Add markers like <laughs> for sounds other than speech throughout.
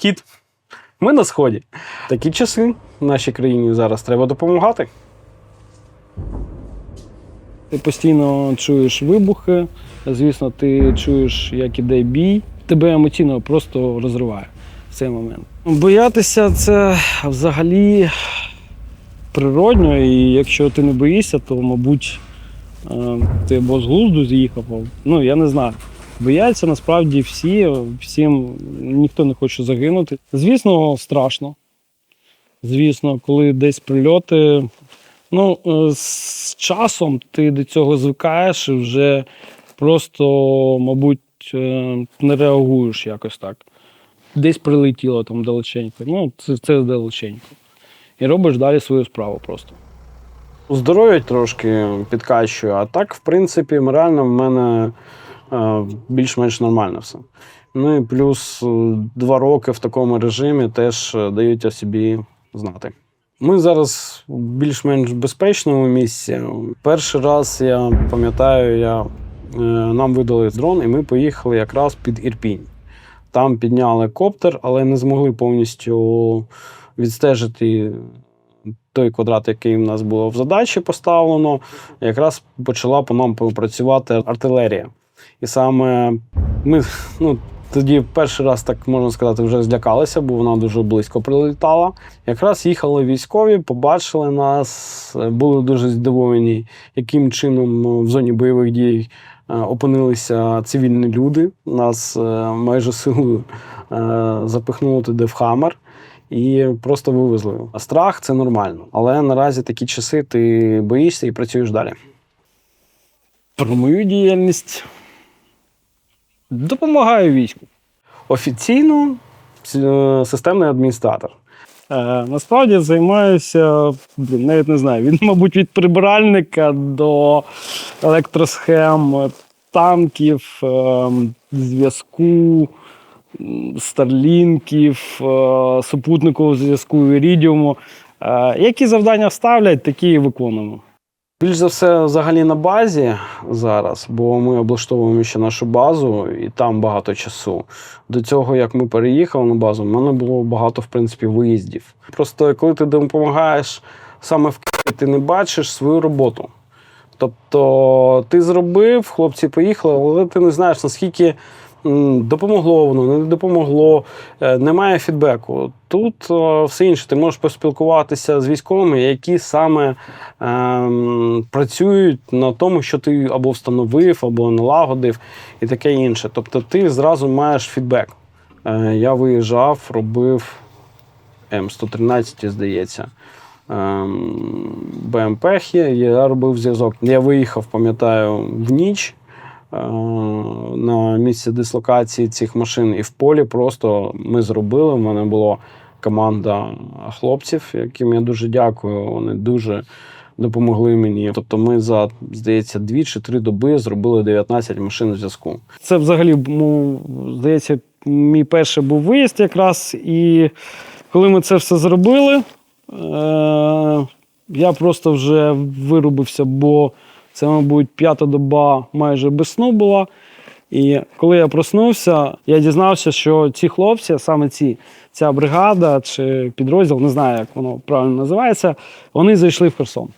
схід. Ми на сході. Такі часи нашій країні зараз треба допомагати. Ти постійно чуєш вибухи, звісно, ти чуєш, як іде бій. Тебе емоційно просто розриває в цей момент. Боятися це взагалі природньо, і якщо ти не боїшся, то, мабуть, е, ти або з глузду з'їхав. Ну, я не знаю. Бояться насправді всі, всім ніхто не хоче загинути. Звісно, страшно. Звісно, коли десь прильоти. Ну, е, з часом ти до цього звикаєш і вже просто, мабуть, е, не реагуєш якось так. Десь прилетіло там далеченько. Ну, це, це далеченько. І робиш далі свою справу просто. Здоров'я трошки підкачує, а так, в принципі, морально в мене більш-менш нормально все. Ну і плюс е, два роки в такому режимі теж е, дають о собі знати. Ми зараз в більш-менш безпечному місці. Перший раз я пам'ятаю, я, е, нам видали дрон, і ми поїхали якраз під Ірпінь. Там підняли коптер, але не змогли повністю відстежити той квадрат, який в нас було в задачі поставлено. Якраз почала по нам працювати артилерія. І саме ми ну, тоді перший раз, так можна сказати, вже злякалися, бо вона дуже близько прилітала. Якраз їхали військові, побачили нас, були дуже здивовані, яким чином е, в зоні бойових дій е, опинилися цивільні люди. Нас е, майже силою запихнули туди в хамер. І просто вивезли. А страх це нормально. Але наразі такі часи ти боїшся і працюєш далі. Про мою діяльність допомагаю війську. Офіційно е, системний адміністратор. Е, насправді займаюся, блін, навіть не знаю, він, мабуть, від прибиральника до електросхем, танків, е, зв'язку, старлінків, е, супутникового зв'язку, ірідіуму. Е, Які завдання ставлять, такі і виконуємо. Більш за все, взагалі на базі зараз, бо ми облаштовуємо ще нашу базу, і там багато часу. До цього, як ми переїхали на базу, в мене було багато, в принципі, виїздів. Просто коли ти допомагаєш саме в Києві, ти не бачиш свою роботу. Тобто ти зробив, хлопці поїхали, але ти не знаєш, наскільки допомогло воно, не допомогло, е, немає фідбеку. Тут е, все інше. Ти можеш поспілкуватися з військовими, які саме ем, працюють на тому, що ти або встановив, або налагодив, і таке інше. Тобто ти зразу маєш фідбек. Е, я виїжджав, робив М113, здається. Ем, БМП я робив зв'язок. Я виїхав, пам'ятаю, в ніч на місце дислокації цих машин, і в полі просто ми зробили. У мене була команда хлопців, яким я дуже дякую. Вони дуже допомогли мені. Тобто, ми за здається дві чи три доби зробили 19 машин зв'язку. Це взагалі ну, здається, мій перший був виїзд якраз. І коли ми це все зробили, е- я просто вже вирубився, бо це, мабуть, п'ята доба майже без сну була. І коли я проснувся, я дізнався, що ці хлопці, саме ці, ця бригада чи підрозділ, не знаю, як воно правильно називається, вони зайшли в Херсон.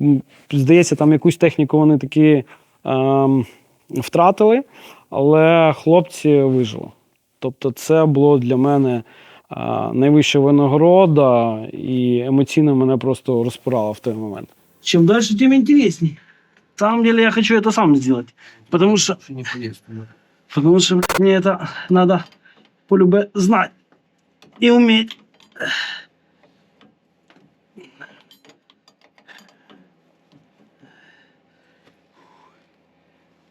Е, Здається, там якусь техніку вони таки ем, втратили, але хлопці вижили. Тобто, це було для мене е, найвища винагорода, і емоційно мене просто розпирало в той момент. Чем дальше, тем интересней. На самом деле я хочу это сам сделать. Потому что, потому что блядь, мне это надо полюбе знать и уметь.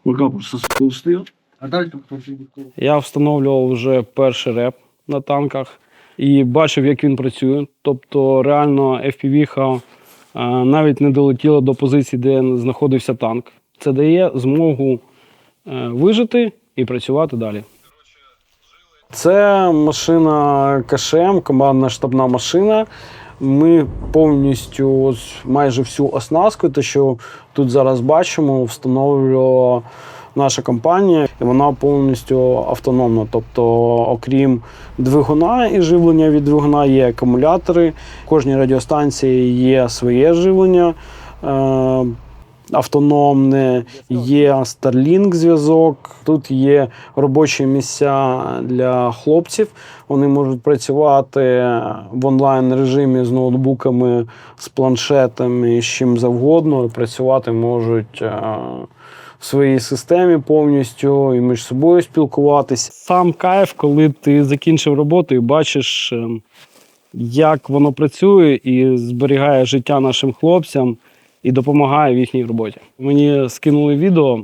Рука просто сука, устает. А далі хто приїхав? Я встановлював вже перший реп на танках і бачив, як він працює. Тобто, реально FPV навіть не долетіла до позиції, де знаходився танк. Це дає змогу е, вижити і працювати далі. Це машина КШМ, командна штабна машина. Ми повністю майже всю оснастку, те, що тут зараз бачимо, встановлювали наша компанія, і вона повністю автономна. Тобто, окрім двигуна і живлення від двигуна, є акумулятори. Кожній радіостанції є своє живлення. Е, Автономне, є Starlink зв'язок. Тут є робочі місця для хлопців. Вони можуть працювати в онлайн режимі з ноутбуками, з планшетами, з чим завгодно. Працювати можуть е, в своїй системі повністю і між собою спілкуватися. Сам кайф, коли ти закінчив роботу і бачиш, е, як воно працює і зберігає життя нашим хлопцям і допомагає в їхній роботі. Мені скинули відео, е,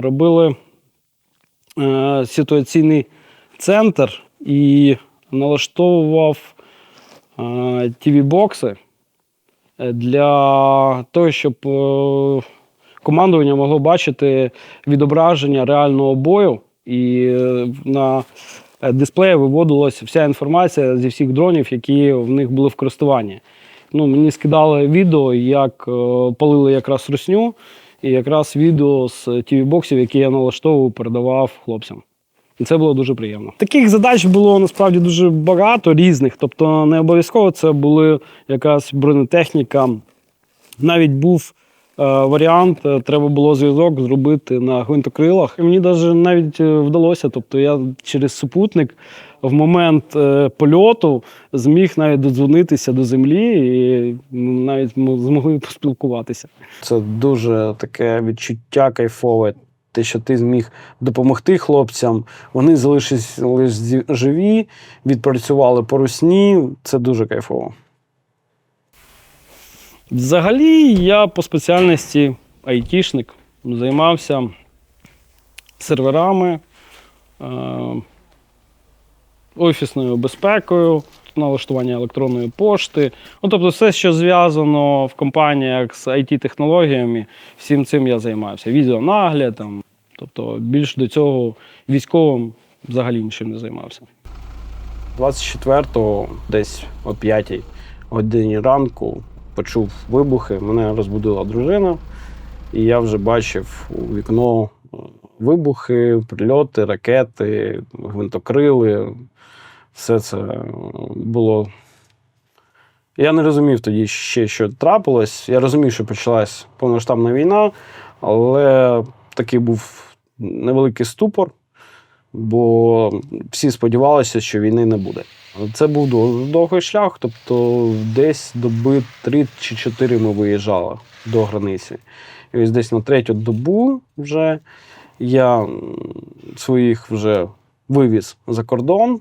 робили е, ситуаційний центр і налаштовував тв бокси для того, щоб е, командування могло бачити відображення реального бою, і е, на е, дисплеї виводилася вся інформація зі всіх дронів, які в них були в користуванні. Ну, мені скидали відео, як е, палили якраз русню, і якраз відео з tv боксів які я налаштовував, передавав хлопцям. І це було дуже приємно. Таких задач було насправді дуже багато різних. Тобто, не обов'язково це були якась бронетехніка. Навіть був варіант, е, треба було зв'язок зробити на гвинтокрилах. І мені даже навіть е, вдалося. Тобто я через супутник в момент е, польоту зміг навіть додзвонитися до землі і навіть змогли поспілкуватися. Це дуже таке відчуття кайфове. Те, що ти зміг допомогти хлопцям, вони залишились живі, відпрацювали по русні. Це дуже кайфово. Взагалі, я по спеціальності айтішник, займався серверами, е, офісною безпекою, налаштування електронної пошти. Ну, тобто, все, що зв'язано в компаніях з IT-технологіями, всім цим я займався. Відеонагляд, там, тобто більш до цього військовим взагалі нічим не займався. 24-го, десь о 5 годині ранку, почув вибухи. Мене розбудила дружина, і я вже бачив у вікно е, вибухи, прильоти, ракети, гвинтокрили. Все це е, було. Я не розумів тоді ще, що трапилось. Я розумів, що почалась повномасштабна війна, але такий був невеликий ступор, бо всі сподівалися, що війни не буде. Це був довгий шлях, тобто десь доби 3 чи 4 ми виїжджали до границі. І ось десь на третю добу вже я своїх вже вивіз за кордон.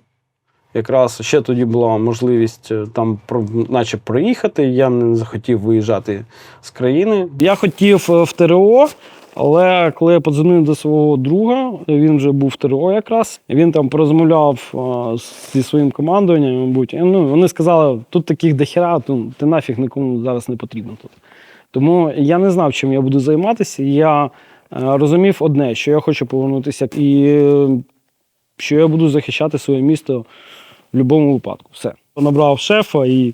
Якраз ще тоді була можливість е, там наче проїхати. Я не захотів виїжджати з країни. Я хотів е, в ТРО, але коли я подзвонив до свого друга, він вже був в ТРО якраз. Він там порозмовляв зі своїм командуванням, мабуть. І, ну, вони сказали, тут таких дохера, ти нафіг нікому зараз не потрібен тут. Тому я не знав, чим я буду займатися. Я е, розумів одне, що я хочу повернутися, і що я буду захищати своє місто в будь-якому випадку. Все. Набрав шефа, і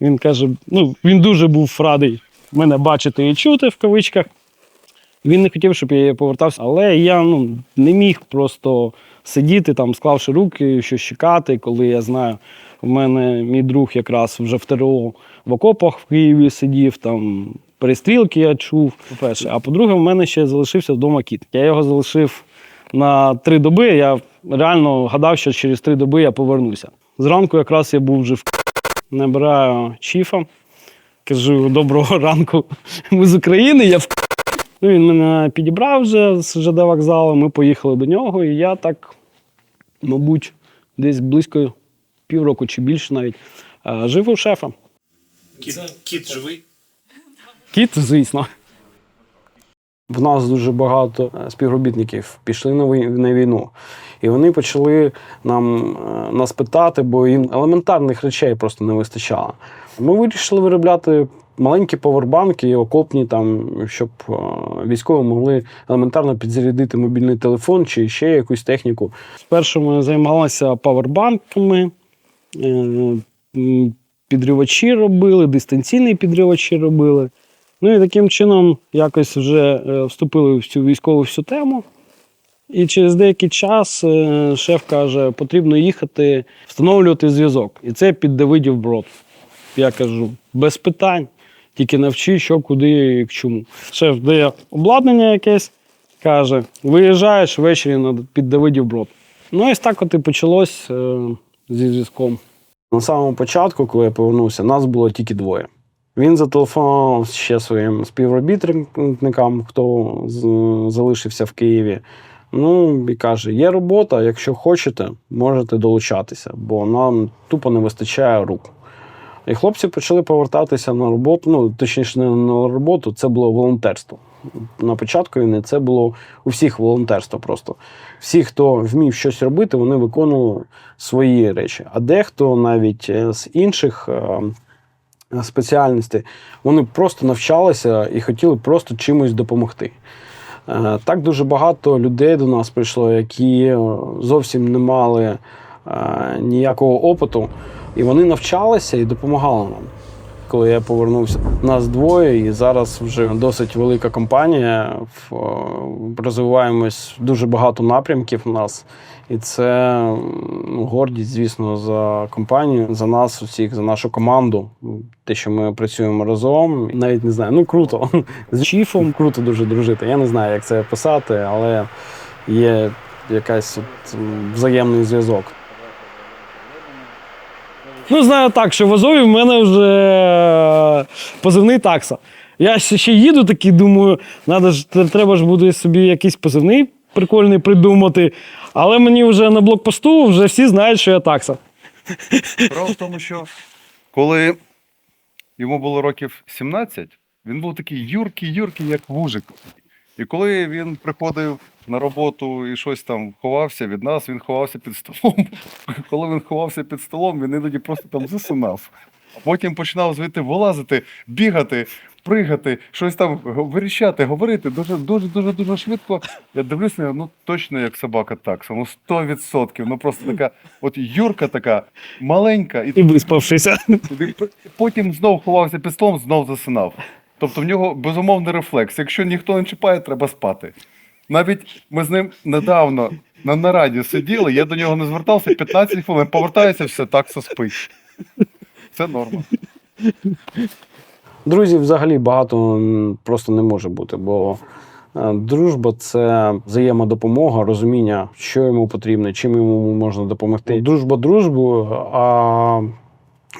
він каже: ну, він дуже був радий мене бачити і чути в кавичках. Він не хотів, щоб я повертався, але я ну, не міг просто сидіти там, склавши руки, щось чекати, коли я знаю, в мене мій друг якраз вже в ТРО в окопах в Києві сидів, там перестрілки я чув. По-перше, а по-друге, в мене ще залишився вдома кіт. Я його залишив на три доби. Я реально гадав, що через три доби я повернуся. Зранку якраз я був вже в набираю чіфа. Кажу, доброго ранку. Ми з України, я в Ну, він мене підібрав вже з ЖД вокзалу. Ми поїхали до нього, і я так, мабуть, десь близько півроку чи більше навіть е, жив у шефа. Кіт, кіт живий? Кіт, звісно. В нас дуже багато е, співробітників пішли на війну. І вони почали нам е, нас питати, бо їм елементарних речей просто не вистачало. Ми вирішили виробляти маленькі повербанки, окопні, там, щоб е, військові могли елементарно підзарядити мобільний телефон чи ще якусь техніку. Спершу ми займалися павербанками, е, підривачі робили, дистанційні підривачі робили. Ну і таким чином якось вже е, вступили в цю військову всю тему. І через деякий час шеф каже, потрібно їхати, встановлювати зв'язок. І це під Давидів брод. Я кажу, без питань, тільки навчи, що, куди і к чому. Шеф дає обладнання якесь, каже: виїжджаєш ввечері під Давидів брод. Ну і так от і почалось е, зі зв'язком. На самому початку, коли я повернувся, нас було тільки двоє. Він зателефонував ще своїм співробітникам, хто залишився в Києві. Ну і каже: є робота, якщо хочете, можете долучатися, бо нам тупо не вистачає рук. І хлопці почали повертатися на роботу. Ну, точніше, не на роботу, це було волонтерство. На початку війни це було у всіх волонтерство просто. Всі, хто вмів щось робити, вони виконували свої речі. А дехто навіть е, з інших е, спеціальностей вони просто навчалися і хотіли просто чимось допомогти. Е, Так дуже багато людей до нас прийшло, які зовсім не мали ніякого опиту, і вони навчалися і допомагали нам. Коли я повернувся, нас двоє, і зараз вже досить велика компанія. В- Розвиваємось дуже багато напрямків у нас. І це ну, гордість, звісно, за компанію, за нас, усіх, за нашу команду. Те, що ми працюємо разом, навіть не знаю. Ну круто. <laughs> З Чіфом круто дуже дружити. Я не знаю, як це описати, але є якась от, взаємний зв'язок. Ну, знаю так, що в Азові в мене вже е, позивний такса. Я ще, їду такий, думаю, надо ж, треба ж буде собі якийсь позивний прикольний придумати. Але мені вже на блокпосту вже всі знають, що я такса. Справа в тому, що коли йому було років 17, він був такий юркий, юркий, як вужик. І коли він приходив на роботу і щось там ховався від нас, він ховався під столом. <laughs> Коли він ховався під столом, він іноді просто там засинав. А потім починав звідти вилазити, бігати, пригати, щось там вирішати, говорити дуже, дуже, дуже, дуже швидко. Я дивлюсь на нього, ну точно як собака такса, ну 100%. Ну просто така, от юрка така маленька, і І виспавшися. туди потім знов ховався під столом, знов засинав. Тобто в нього безумовний рефлекс. Якщо ніхто не чіпає, треба спати. Навіть ми з ним недавно на нараді сиділи, я до нього не звертався 15 хвилин, повертаюся, все, такса спить. Це норма. Друзів взагалі багато просто не може бути, бо е, дружба це взаємодопомога, розуміння, що йому потрібно, чим йому можна допомогти. Дружба дружбою, а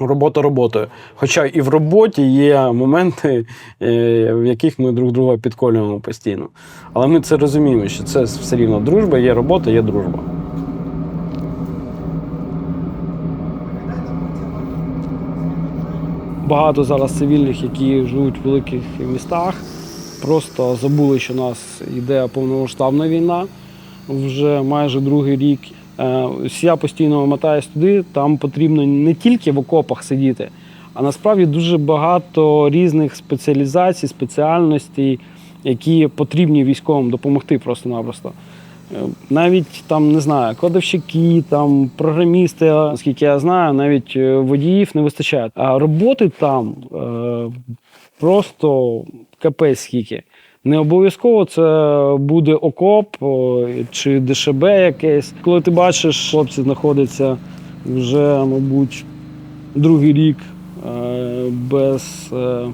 робота роботою. Хоча і в роботі є моменти, <laughs> е, в яких ми друг друга підколюємо постійно. Але ми це розуміємо, що це все рівно дружба, є робота, є дружба. Багато зараз цивільних, які живуть в великих містах, просто забули, що у нас йде повномасштабна війна вже майже другий рік. Е, Я постійно мотаюсь туди, там потрібно не тільки в окопах сидіти, а насправді дуже багато різних спеціалізацій, спеціальностей, які потрібні військовим допомогти просто-напросто. Е, Навіть там не знаю, кодовщики, там програмісти, наскільки я знаю, навіть е, водіїв не вистачає. А роботи там е, просто капець скільки. Не обов'язково це буде окоп чи ДШБ якесь. Коли ти бачиш, хлопці знаходяться вже, мабуть, другий рік е, без е,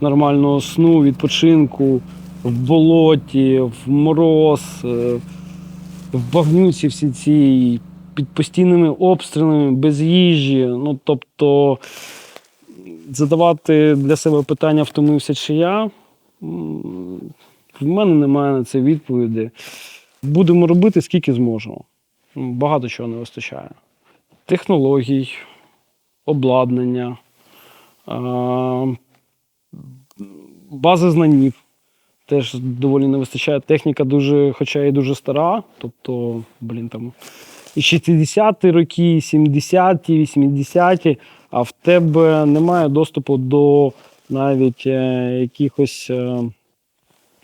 нормального сну, відпочинку в болоті, в мороз, е, в багнюці всі ці під постійними обстрілами, без їжі. Ну, тобто задавати для себе питання, втомився чи я. В мене немає на це відповіді. Будемо робити скільки зможемо. Багато чого не вистачає. Технологій, обладнання, бази знанів теж доволі не вистачає. Техніка дуже, хоча і дуже стара. Тобто, блін, там і 60-ті роки, і 70-ті, 80-ті, а в тебе немає доступу до навіть е, якихось е,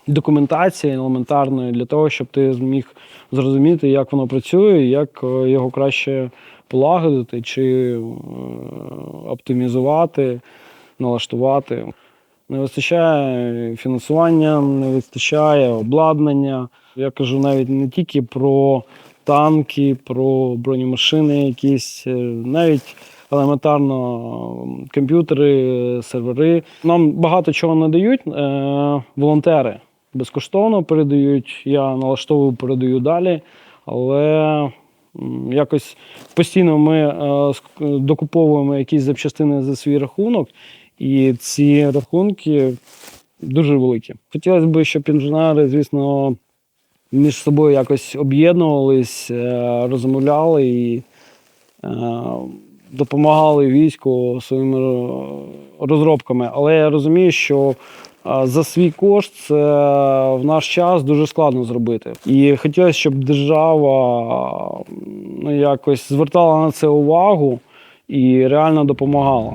документації елементарної для того, щоб ти зміг зрозуміти, як воно працює, як е, його краще полагодити чи оптимізувати, налаштувати. Не вистачає фінансування, не вистачає обладнання. Я кажу навіть не тільки про танки, про бронемашини, якісь, е, навіть елементарно комп'ютери, сервери. Нам багато чого надають е, волонтери. Безкоштовно передають. Я налаштовую, передаю далі. Але якось постійно ми е, докуповуємо якісь запчастини за свій рахунок, і ці рахунки дуже великі. Хотілося б, щоб інженери, звісно, між собою якось об'єднувались, е, розмовляли і е, допомагали війську своїми е, розробками. Але я розумію, що за свій кошт це в наш час дуже складно зробити. І хотілося, щоб держава ну, якось звертала на це увагу і реально допомагала.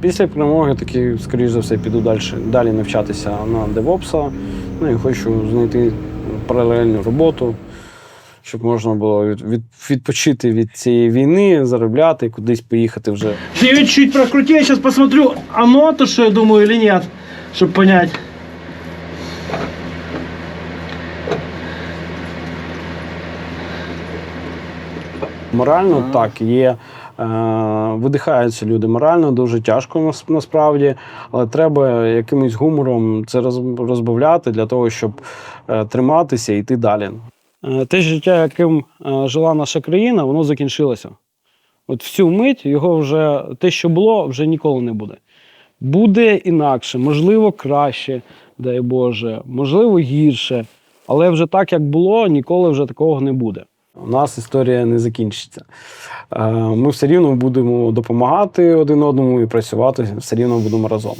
Після перемоги таки, скоріш за все, піду далі, далі навчатися на девопса. Ну і хочу знайти паралельну роботу, щоб можна було від, від, відпочити від цієї війни, заробляти, кудись поїхати вже. Я ее чуть прокрути, я сейчас посмотрю, оно то, что я думаю, или нет, чтобы понять. Морально так є. Е, видихаються люди морально, дуже тяжко насправді, але треба якимось гумором це розбавляти для того, щоб е, триматися і йти далі. Е, Те життя, яким жила наша країна, воно закінчилося. От в цю мить його вже те, що було, вже ніколи не буде. Буде інакше, можливо, краще, дай Боже, можливо, гірше. Але вже так, як було, ніколи вже такого не буде. У нас історія не закінчиться. Е, Ми все рівно будемо допомагати один одному і працювати все рівно будемо разом.